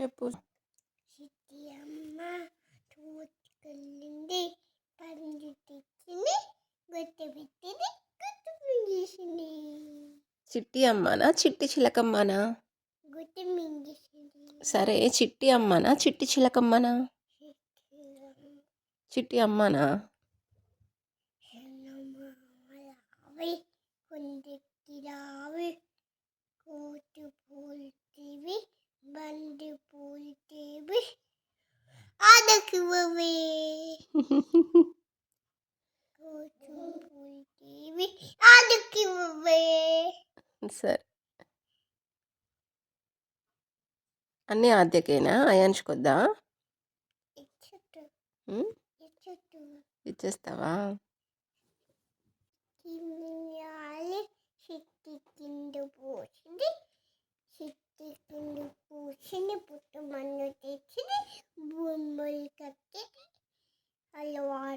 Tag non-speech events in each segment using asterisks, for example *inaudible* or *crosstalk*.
చెప్పు. చిట్టి అమ్మ తోచుకెళ్ళింది పండు తెచ్చింది గొట్టె పెట్టింది గుట్టు మింగేసింది చిట్టి అమ్మనా చిట్టి చిలకమ్మనా? గుట్టు మింగేసింది. సరే చిట్టి అమ్మనా చిట్టి చిలకమ్మనా? చిట్టి అమ్మ చిట్టి అమ్మనా రావి *laughs* సరే. అన్నీ ఆద్యకేనా? అయాన్ష్కొద్దా? ఇచ్చేస్తావా? చిట్టి కింద పోసింది. చిట్టి కింద పోసింది. పుట్టమన్ను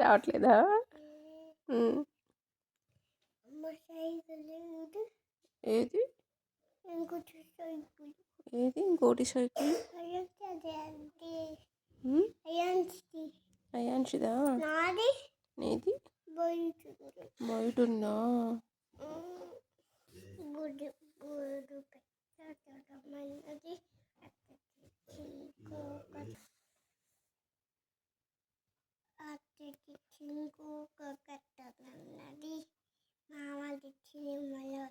రావట్లేదా? ఏది? ఏది? ఇంకోటి సైకిల్. అయాన్షిదా నాది? బయట ఉందా అత్తకి ఇంకొక కట్టమన్నది మామ తెచ్చి మళ్ళీ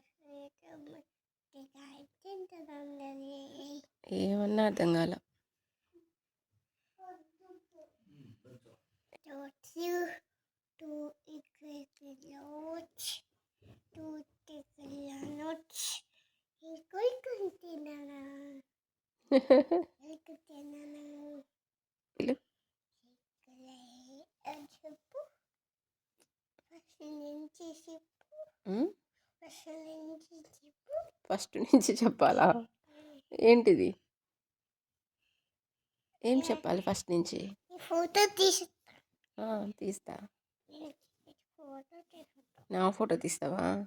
తింటుందన్నది ఏమన్నా అర్థం కాల Two, two equals notes, two equals notes. First నుంచి చెప్పాలా? ఏంటిది? ఏం చెప్పాలి ఫస్ట్ నుంచి? ఫోటో తీస్తా. నా ఫోటో తీస్తావా.